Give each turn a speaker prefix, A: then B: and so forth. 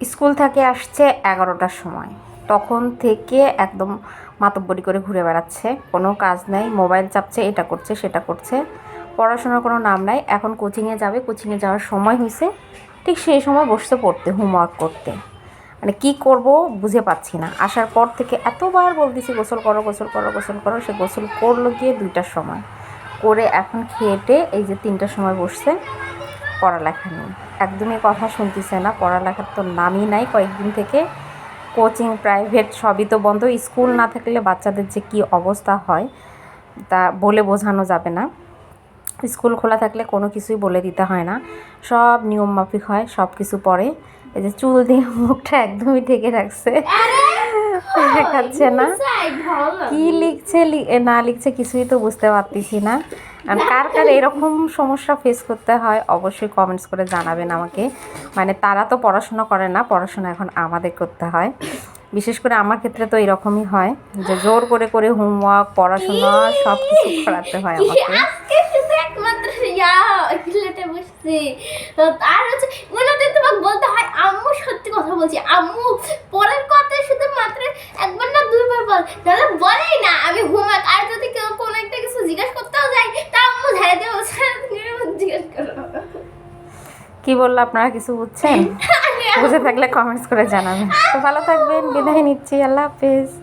A: School থেকে আসছে এগারোটার সময়। তখন থেকে একদম মাতব্বরি করে ঘুরে বেড়াচ্ছে। কোনো কাজ নাই, মোবাইল চাপছে, এটা করছে, সেটা করছে। পড়াশোনার কোনো নাম নাই, এখন কোচিংয়ে যাবে। কোচিংয়ে যাওয়ার সময় হয়েছে ঠিক সেই সময় বসতে পড়তে হোমওয়ার্ক করতে। মানে কি করব বুঝে পাচ্ছি না। আসার পর থেকে এতবার বলতেছি, গোসল করো গোসল করো গোসল করো। সে গোসল করল গিয়ে দুইটার সময়। করে এখন খেয়েটে এই যে তিনটার সময় বসছে, পড়ালেখা নেই একদমই কথা শুনতেছে না পড়ালেখার তো নামই নাই। কয়েকদিন থেকে কোচিং প্রাইভেট সবই তো বন্ধ। স্কুল না থাকলে বাচ্চাদের যে কী অবস্থা হয় তা বলে বোঝানো যাবে না। স্কুল খোলা থাকলে কোনো কিছুই বলে দিতে হয় না। সব নিয়ম মাফিক হয় সব কিছু পরে এই যে চুল দিয়ে মুখটা একদমই ঢেকে রাখছে। দেখাচ্ছে না। কি লিখছে লি- না লিখছে কিছুই তো বুঝতে পারতেছি না। কার কার এরকম সমস্যা ফেস করতে হয় অবশ্যই কমেন্টস করে জানাবেন আমাকে। মানে তারা তো পড়াশোনা করে না পড়াশোনা এখন আমাদের করতে হয়। বিশেষ করে আমার ক্ষেত্রে তো এরকমই হয় যে জোর করে করে হোমওয়ার্ক পড়াশোনা সব কিছু করাতে হয় আমাকে।
B: একমাত্র ইয়া বসছি। আর হচ্ছে ওনাদের তোমাকে বলতে হয় আম্মু সত্যি কথা বলছি আম্মু পরের কথা শুধু মাত্র একবার না দুইবার বল বলেই না আমি হোমওয়ার্ক আর যদি কেউ কোনো একটা কিছু জিজ্ঞেস করতেও যাই তা আম্মু ঝাড়ে দিয়ে বসে জিজ্ঞেস করো
A: কি বলল আপনারা কিছু বুঝছেন? বুঝে থাকলে কমেন্টস করে জানাবেন। তো ভালো থাকবেন বিদায় নিচ্ছি আল্লাহ হাফেজ।